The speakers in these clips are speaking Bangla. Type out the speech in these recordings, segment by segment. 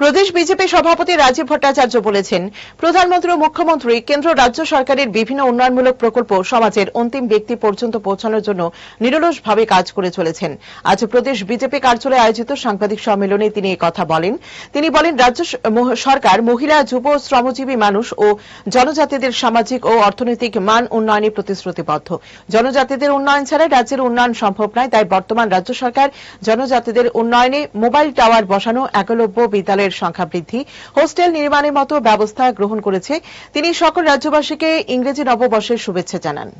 প্রদেশ বিজেপি সভাপতি রাজীব ভট্টাচার্য বলেছেন, প্রধানমন্ত্রী ও মুখ্যমন্ত্রী কেন্দ্র রাজ্য সরকারের বিভিন্ন উন্নয়নমূলক প্রকল্প সমাজের অন্তিম ব্যক্তি পর্যন্ত পৌঁছানোর জন্য নিরলসভাবে কাজ করে চলেছেন। আজ প্রদেশ বিজেপি কার্যালয়ে আয়োজিত সাংবাদিক সম্মেলনে তিনি কথা বলেন। তিনি বলেন, রাজ্য সরকার মহিলা, যুব, শ্রমজীবী মানুষ ও জনজাতিদের সামাজিক ও অর্থনৈতিক মান উন্নয়নে প্রতিশ্রুতিবদ্ধ। জনজাতিদের উন্নয়ন ছাড়া রাজ্যের উন্নয়ন সম্ভব নয়, তাই বর্তমান রাজ্য সরকার জনজাতিদের উন্নয়নে মোবাইল টাওয়ার বসানো, একলব্য বিদ্যালয়ের সংখ্যা বৃদ্ধি। হোস্টেল নির্মাণের মতো ব্যবস্থা গ্রহণ করেছে তিনি সকল রাজ্যবাসীকে ইংরেজি নববর্ষের শুভেচ্ছা জানান।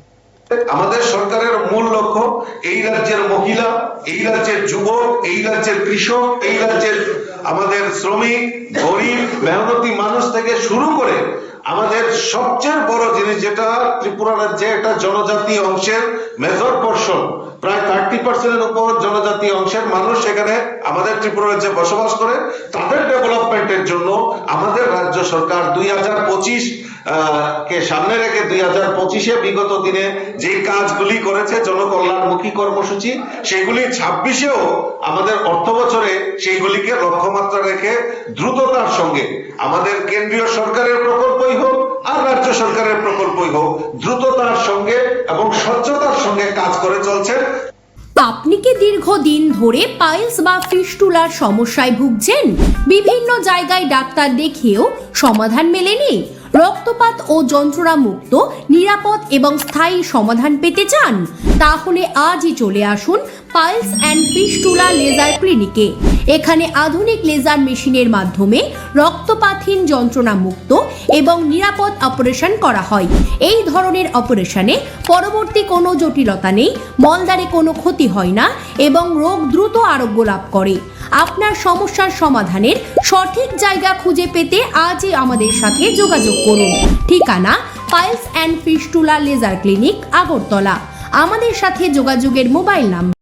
আমাদের সরকারের মূল লক্ষ্য, এই রাজ্যের মহিলা, এই রাজ্যের যুবক, এই রাজ্যের কৃষক, এই রাজ্যের আমাদের শ্রমিক, গরিব, মেহনতি মানুষ থেকে শুরু করে আমাদের সবচেয়ে বড় জিনিস যেটা ত্রিপুরা রাজ্যে একটা জনজাতি অংশের মেজর পোর্শন প্রায় থার্টি পার্সেন্টের উপর জনজাতি অংশের মানুষ সেখানে আমাদের ত্রিপুরা রাজ্যে বসবাস করে। তাদের ডেভেলপমেন্টের জন্য আমাদের রাজ্য সরকার দুই হাজার পঁচিশ কে সামনে রেখে দুই হাজার পঁচিশে বিগত দিনে যে কাজগুলি করেছে জনকল্যাণমুখী কর্মসূচি, সেগুলি ছাব্বিশেও আমাদের অর্থ বছরে সেইগুলিকে লক্ষ্যমাত্রা রেখে দ্রুততার সঙ্গে আমাদের কেন্দ্রীয় সরকারের প্রকল্পই হোক আর রাজ্য সরকারের প্রকল্পই হোক, দ্রুততার সঙ্গে এবং স্বচ্ছতার সঙ্গে কাজ করে চলছে আপনি কি দীর্ঘদিন ধরে পাইলস বা ফিস্টুলার সমস্যায় ভুগছেন? বিভিন্ন জায়গায় ডাক্তার দেখেও সমাধান মেলেনি। রক্তপাত ও যন্ত্রণা মুক্ত নিরাপদ এবং স্থায়ী সমাধান পেতে চান? তাহলে আজই চলে আসুন পাইলস অ্যান্ড ফিস্টুলা লেজার ক্লিনিকে। এখানে আধুনিক লেজার মেশিনের মাধ্যমে রক্তপাতহীন যন্ত্রণা মুক্ত এবং নিরাপদ অপারেশন করা হয়। এই ধরনের অপারেশনে পরবর্তী কোনো জটিলতা নেই মলদারে কোনো ক্ষতি হয় না এবং রোগ দ্রুত আরোগ্য লাভ করে। আপনার সমস্যার সমাধানের সঠিক জায়গা খুঁজে পেতে আজই আমাদের সাথে যোগাযোগ করুন। ঠিকানা piles and fistula laser clinic, Agartala. আমাদের সাথে যোগাযোগের মোবাইল নাম্বার